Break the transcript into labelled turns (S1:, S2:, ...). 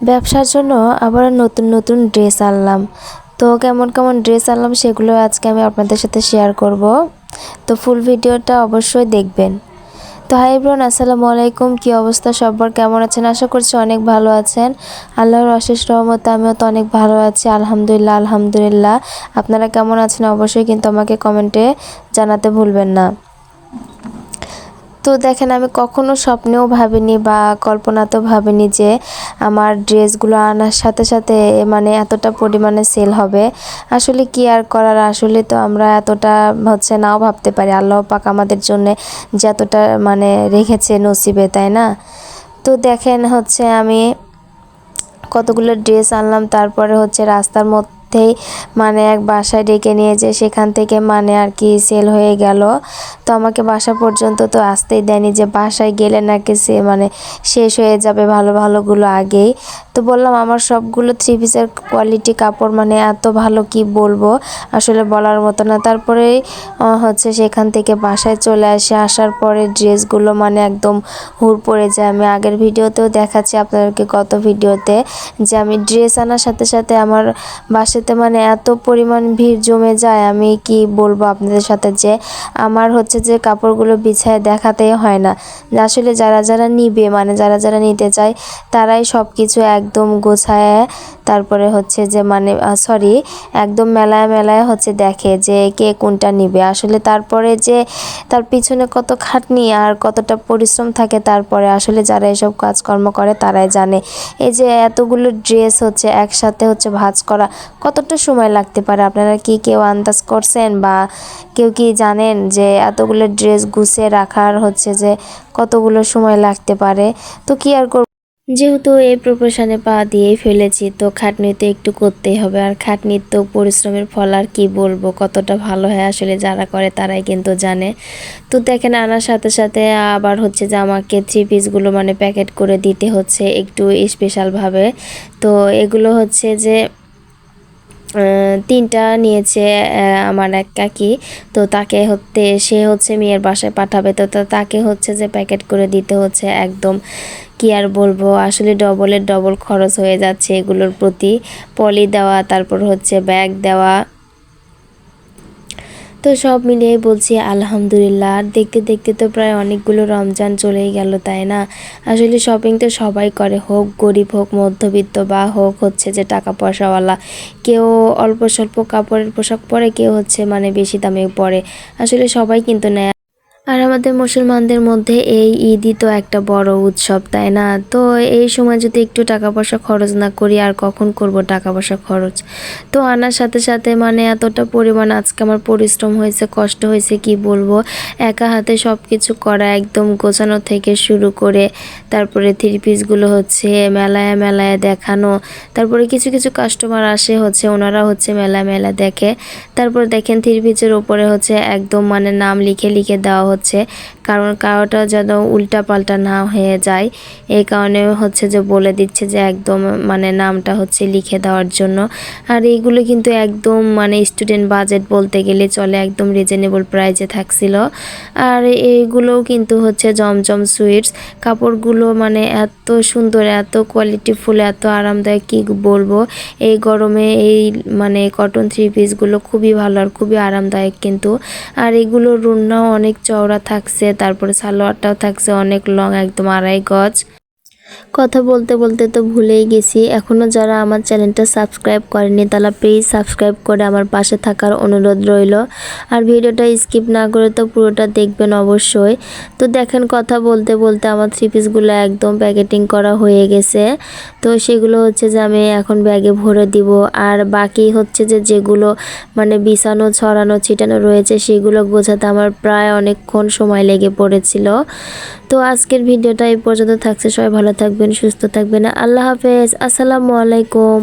S1: ব্যবসার জন্য আবার নতুন নতুন ড্রেস আনলাম। তো কেমন কেমন ড্রেস আনলাম সেগুলো আজকে আমি আপনাদের সাথে শেয়ার করব। তো ফুল ভিডিওটা অবশ্যই দেখবেন। তো হাই ব্রন আসসালামু আলাইকুম। কী অবস্থা? সবার কেমন আছেন? আশা করছি অনেক ভালো আছেন। আল্লাহর অশেষ রহমতে আমিও তো অনেক ভালো আছি। আলহামদুলিল্লাহ আলহামদুলিল্লাহ। আপনারা কেমন আছেন? অবশ্যই কিন্তু আমাকে কমেন্টে জানাতে ভুলবেন না। তো দেখেন, আমি কখনো স্বপ্নেও ভাবিনি বা কল্পনাতেও ভাবিনি যে আমার ড্রেসগুলো আনার সাথে সাথে মানে এতটা পরিমাণে সেল হবে। আসলে কি আর করার? আসলে তো আমরা এতটা হচ্ছে নাও ভাবতে পারি। আল্লাহ পাক আমাদের জন্য যে এতটা মানে রেখেছে নসিবে, তাই না? তো দেখেন হচ্ছে আমি কতগুলো ড্রেস আনলাম, তারপরে হচ্ছে রাস্তার মধ্যে মধ্যেই মানে এক বাসায় ডেকে নিয়ে যে সেখান থেকে মানে আর কি সেল হয়ে গেল। তো আমাকে বাসা পর্যন্ত তো আসতেই দেয়নি যে বাসায় গেলে নাকি সে মানে শেষ হয়ে যাবে ভালো ভালোগুলো আগেই। তো বললাম, আমার সবগুলো থ্রি পিসের কোয়ালিটি কাপড় মানে এত ভালো কি বলব? আসলে বলার মতো না। তারপরে হচ্ছে সেখান থেকে বাসায় চলে আসে। আসার পরে ড্রেসগুলো মানে একদম হুড় পড়ে যায়। আমি আগের ভিডিওতেও দেখাচ্ছি আপনাদেরকে গত ভিডিওতে যে আমি ড্রেস আনার সাথে সাথে আমার বাসাতে মানে এত পরিমাণ ভিড় জমে যায়। আমি কি বলব আপনাদের সাথে যে আমার হচ্ছে যে কাপড়গুলো বিছায় দেখাতেই হয় না। আসলে যারা যারা নিবে মানে যারা যারা নিতে চায়, তারাই সব কিছু একদম গোছায় তারপরে হচ্ছে যে মানে সরি একদম মেলায় মেলায় হচ্ছে দেখে যে কে কোনটা নিবে। আসলে তারপরে যে তার পিছনে কত খাটনি আর কতটা পরিশ্রম থাকে তারপরে আসলে যারা এসব কাজকর্ম করে তারাই জানে। এই যে এতগুলো ড্রেস হচ্ছে একসাথে হচ্ছে ভাজ করা, কতটা সময় লাগতে পারে? আপনারা কি কেউ আন্দাজ করছেন বা কেউ কি জানেন যে এতগুলো ড্রেস গুছিয়ে রাখার হচ্ছে যে কতগুলো সময় লাগতে পারে? তো কি আর যেহেতু এই প্রফেশনে পা দিয়েই ফেলেছি, তো খাটনি তো একটু করতেই হবে। আর খাটনির তো পরিশ্রমের ফল আর কী বলব, কতটা ভালো হয় আসলে যারা করে তারাই কিন্তু জানে। তো দেখেন, আনার সাথে সাথে আবার হচ্ছে যে আমাকে থ্রি পিসগুলো মানে প্যাকেট করে দিতে হচ্ছে একটু স্পেশালভাবে তো এগুলো হচ্ছে যে তিনটা নিয়েছে আমার এক কাকি। তো তাকে হতে সে হচ্ছে মেয়ের বাসায় পাঠাবে। তো তাকে হচ্ছে যে প্যাকেট করে দিতে হচ্ছে একদম। কি আর বলব? আসলে ডবলের ডবল খরচ হয়ে যাচ্ছে এগুলোর প্রতি। পলি দেওয়া, তারপর হচ্ছে ব্যাগ দেওয়া। তো সব মিলিয়ে বলছি আলহামদুলিল্লাহ। আর দেখতে দেখতে তো প্রায় অনেকগুলো রমজান চলেই গেল, তাই না? আসলে শপিং তো সবাই করে, হোক গরিব হোক মধ্যবিত্ত বা হোক হচ্ছে যে টাকা পয়সাওয়ালা কেউ অল্প স্বল্প কাপড়ের পোশাক পরে, কেউ হচ্ছে মানে বেশি দামে পরে। আসলে সবাই কিন্তু নেয়। আর আমাদের মুসলমানদের মধ্যে এই ঈদই তো একটা বড় উৎসব, তাই না? তো এই সময় যদি একটু টাকা পয়সা খরচ না করি, আর কখন করব টাকা পয়সা খরচ? তো আনার সাথে সাথে মানে এতটা পরিমাণ আজকে আমার পরিশ্রম হয়েছে, কষ্ট হয়েছে, কি বলব? একা হাতে সব কিছু করা, একদম গোছানো থেকে শুরু করে, তারপরে থ্রি পিসগুলো হচ্ছে, মেলায় মেলায় দেখানো, তারপরে কিছু কিছু কাস্টমার আসে হচ্ছে, ওনারা হচ্ছে মেলা মেলা দেখে, তারপর দেখেন থ্রি পিসের ওপরে হচ্ছে একদম মানে নাম লিখে লিখে দেওয়া হচ্ছে কারণ কারোটা যেন উল্টা পাল্টা না হয়ে যায়। এই কারণে হচ্ছে যে বলে দিচ্ছে যে একদম মানে নামটা হচ্ছে লিখে দেওয়ার জন্য। আর এইগুলো কিন্তু একদম মানে স্টুডেন্ট বাজেট বলতে গেলে চলে একদম রিজনেবল প্রাইজে থাকছিল। আর এইগুলোও কিন্তু হচ্ছে জমজম সুইটস কাপড়গুলো মানে এত সুন্দর, এত কোয়ালিটিফুল এত আরামদায়ক কি বলব? এই গরমে এই মানে কটন থ্রি পিসগুলো খুবই ভালো আর খুবই আরামদায়ক কিন্তু। আর এগুলোর রুনাও অনেক চওড়া থাকছে তারপরে সালোয়ারটাও থাকসে অনেক লং একদম আড়াই গজ। কথা বলতে বলতে তো ভুলেই গেছি। এখনও যারা আমার চ্যানেলটা সাবস্ক্রাইব করেনি, তারা প্লিজ সাবস্ক্রাইব করে আমার পাশে থাকার অনুরোধ রইল। আর ভিডিওটা স্কিপ না করে তো পুরোটা দেখবেন অবশ্যই। তো দেখেন কথা বলতে বলতে আমার থ্রি পিসগুলো একদম প্যাকেটিং করা হয়ে গেছে। তো সেগুলো হচ্ছে যে আমি এখন ব্যাগে ভরে দিব। আর বাকি হচ্ছে যে যেগুলো মানে বিছানো, ছড়ানো, ছিটানো রয়েছে, সেগুলো গোছাতে আমার প্রায় অনেকক্ষণ সময় লেগে পড়েছিল। তো আজকের ভিডিওটা এই পর্যন্ত থাকছে। সবাই ভালো থাকবেন, সুস্থ থাকবেন। আল্লাহ হাফেজ। আসসালামু আলাইকুম।